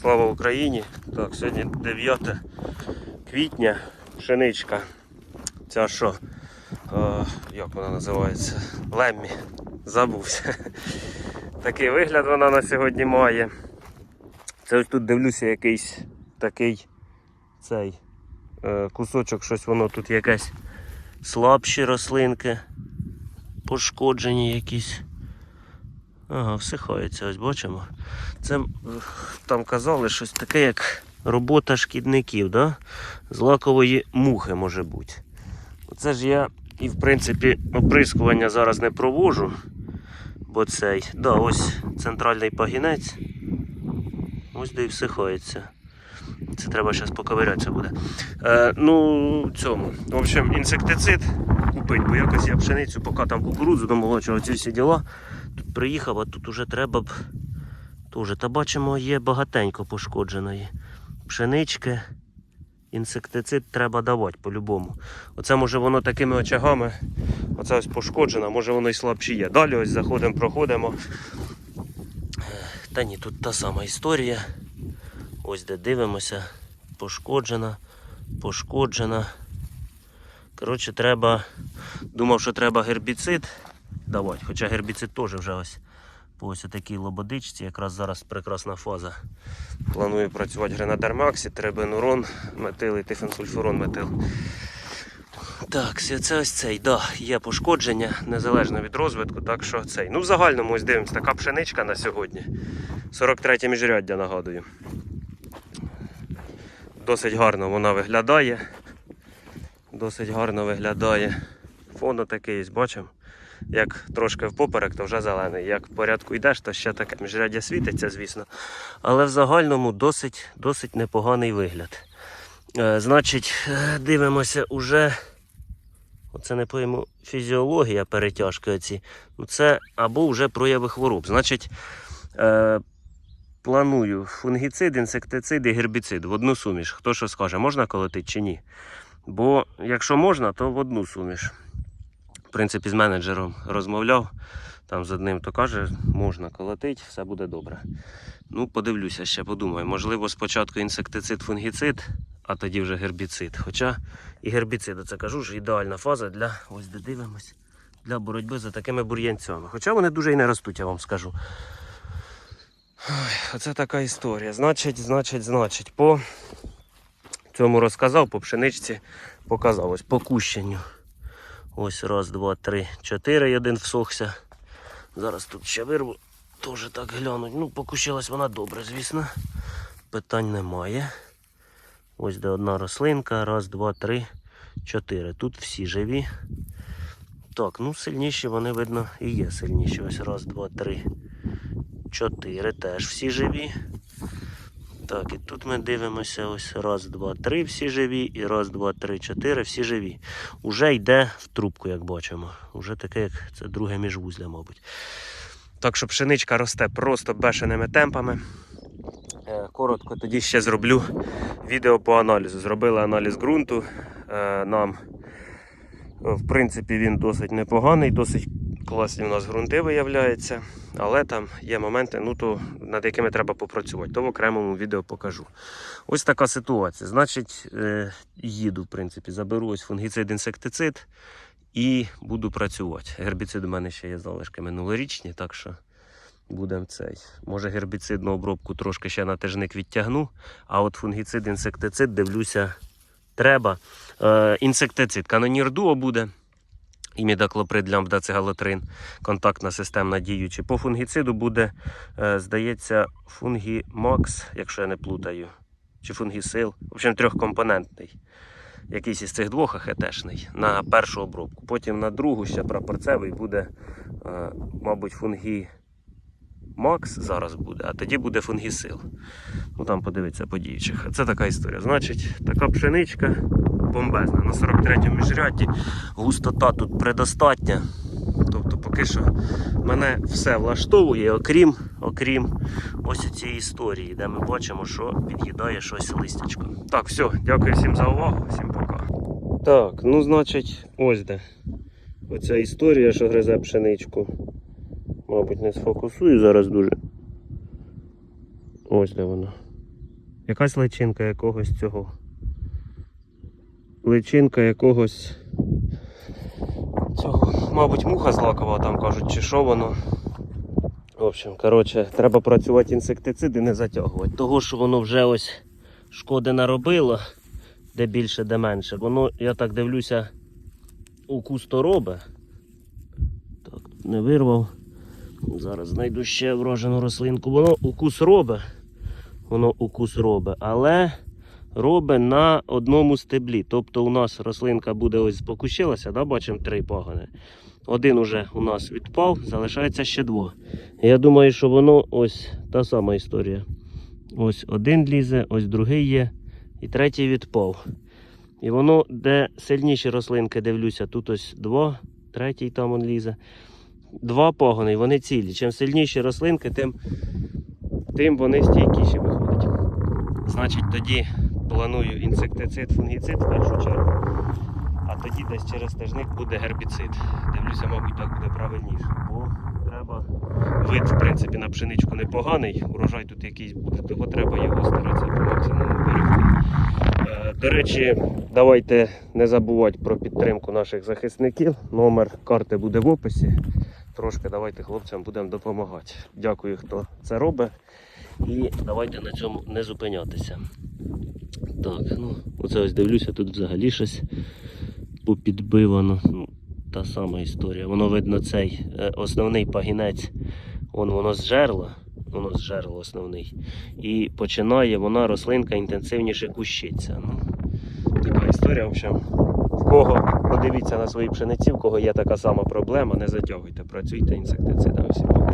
Слава Україні! Так, сьогодні 9 квітня, пшеничка. Ця що? Е, як вона називається? Леммі. Забувся. Такий вигляд вона на сьогодні має. Це ось тут дивлюся якийсь такий цей е, кусочок, щось воно тут якесь слабші рослинки, пошкоджені якісь. Ага, всихається, ось бачимо. Це там казали щось таке, як робота шкідників, да? з лакової мухи може бути. Це ж я і в принципі оприскування зараз не провожу, бо цей, да, ось центральний пагінець. Ось де і всихається. Це треба зараз поковирятися буде. Е, ну, цьому. В общем, інсектицид купить, бо якось я пшеницю, поки там кукурудзу до молодшого, ці всі діла. Приїхав, а тут уже треба б. Тоже, та бачимо, є багатенько пошкодженої. Пшенички, інсектицид треба давати по-любому. Оце може воно такими очагами, оце ось пошкоджено, може воно і слабші є. Далі ось заходимо, проходимо. Та ні, тут та сама історія. Ось де дивимося. Пошкоджена, пошкоджена. Коротше, треба. Думав, що треба гербіцид давати. Хоча гербіцид теж вже ось по ось такій лободичці. Якраз зараз прекрасна фаза. Планую працювати гренадермаксі, трибенурон, метил і тифенсульфурон метил. Так, це ось цей, да, є пошкодження незалежно від розвитку, так що цей. Ну, в загальному ось дивимося, така пшеничка на сьогодні. 43 міжряддя, нагадую. Досить гарно вона виглядає. Досить гарно виглядає. Фон такий, бачимо. Як трошки впоперек, то вже зелений. Як в порядку йдеш, то ще таке міжряддя світиться, звісно. Але в загальному досить, досить непоганий вигляд. Е, значить, е, дивимося уже. Оце не пойму фізіологія перетяжки оці. Ну це або вже прояви хвороб. Значить, е, планую фунгіцид, інсектицид і гербіцид в одну суміш. Хто що скаже, можна колотити чи ні? Бо якщо можна, то в одну суміш. Принципі, з менеджером розмовляв. Там з одним то каже, можна колотити, все буде добре. Ну, подивлюся ще, подумаю. Можливо, спочатку інсектицид, фунгіцид, а тоді вже гербіцид. Хоча і гербіцид, це кажу ж, ідеальна фаза для ось де дивимось, для боротьби за такими бур'янцями. Хоча вони дуже і не ростуть, я вам скажу. Оце така історія. Значить, значить, значить, по цьому розказав, по пшеничці показав. Ось по кущенню. Ось раз, два, три, чотири. один всохся. Зараз тут ще вирву. Теж так глянуть. Ну, покущилась вона добре, звісно. Питань немає. Ось де одна рослинка. Раз, два, три, чотири. Тут всі живі. Так, ну сильніші вони, видно, і є сильніші. Ось раз, два, три, чотири. Теж всі живі. Так, і тут ми дивимося ось раз, два, три, всі живі, і раз, два, три, чотири, всі живі. Уже йде в трубку, як бачимо. Уже таке, як це друге міжвузля, мабуть. Так що пшеничка росте просто бешеними темпами. Е, Коротко тоді ще зроблю відео по аналізу. Зробили аналіз ґрунту е, нам. В принципі, він досить непоганий, досить класні у нас ґрунти виявляються. Але там є моменти, ну, то, над якими треба попрацювати. То в окремому відео покажу. Ось така ситуація. Значить, е, їду, в принципі, заберу ось фунгіцид, інсектицид і буду працювати. Гербіцид у мене ще є залишки минулорічні, так що будемо цей. Може гербіцидну обробку трошки ще на тижник відтягну, а от фунгіцид, інсектицид, дивлюся, треба. Е, інсектицид, канонір дуо буде. Імідаклоприд, лямбдацегалотрин, контактна системна діюча. По фунгіциду буде, е, здається, фунгімакс, якщо я не плутаю, чи фунгісил. В общем, трьохкомпонентний. Якийсь із цих двох АХТшний на першу обробку. Потім на другу ще прапорцевий буде, е, мабуть, фунгі Макс зараз буде, а тоді буде фунгісил. Ну там подивиться по діючих. Це така історія. Значить, така пшеничка бомбезна. На 43-му міжряді густота тут предостатня. Тобто поки що мене все влаштовує, окрім, окрім ось цієї історії, де ми бачимо, що під'їдає щось листячко. Так, все, дякую всім за увагу, всім пока. Так, ну значить, ось де. Оця історія, що гризе пшеничку. Мабуть, не сфокусую зараз дуже. Ось де воно. Якась личинка якогось цього. Личинка якогось. Цього, мабуть, муха злакова, там кажуть, чи що воно. В общем, коротше, треба працювати інсектициди, не затягувати. Того, що воно вже ось шкоди наробило, де більше, де менше. Воно, я так дивлюся, укус то робить. Так, не вирвав. Зараз знайду ще вражену рослинку. Воно укус робить. Воно укус робить, але робить на одному стеблі. Тобто у нас рослинка буде ось покущилася, да, бачимо три пагони. Один уже у нас відпав, залишається ще два. Я думаю, що воно ось та сама історія. Ось один лізе, ось другий є, і третій відпав. І воно, де сильніші рослинки, дивлюся, тут ось два, третій там он лізе. Два пагони, і вони цілі. Чим сильніші рослинки, тим, тим вони стійкіші виходять. Значить, тоді планую інсектицид, фунгіцид в першу чергу. А тоді десь через тижник буде гербіцид. Дивлюся, мабуть, так буде правильніше. Бо треба. Вид, в принципі, на пшеничку непоганий, урожай тут якийсь буде, того треба його старатися по максимуму берегти. Е, До речі, давайте не забувати про підтримку наших захисників. Номер карти буде в описі. Трошки давайте хлопцям будемо допомагати. Дякую, хто це робить. І давайте на цьому не зупинятися. Так, ну, оце ось дивлюся, тут взагалі щось попідбивано. Ну, та сама історія. Воно видно цей е, основний пагінець, он, воно зжерло, воно зжерло основний. І починає вона рослинка інтенсивніше кущиться. Ну, така історія, в общем. Кого подивіться на свої пшениці, в кого є така сама проблема, не затягуйте, працюйте інсектицидами. Пока.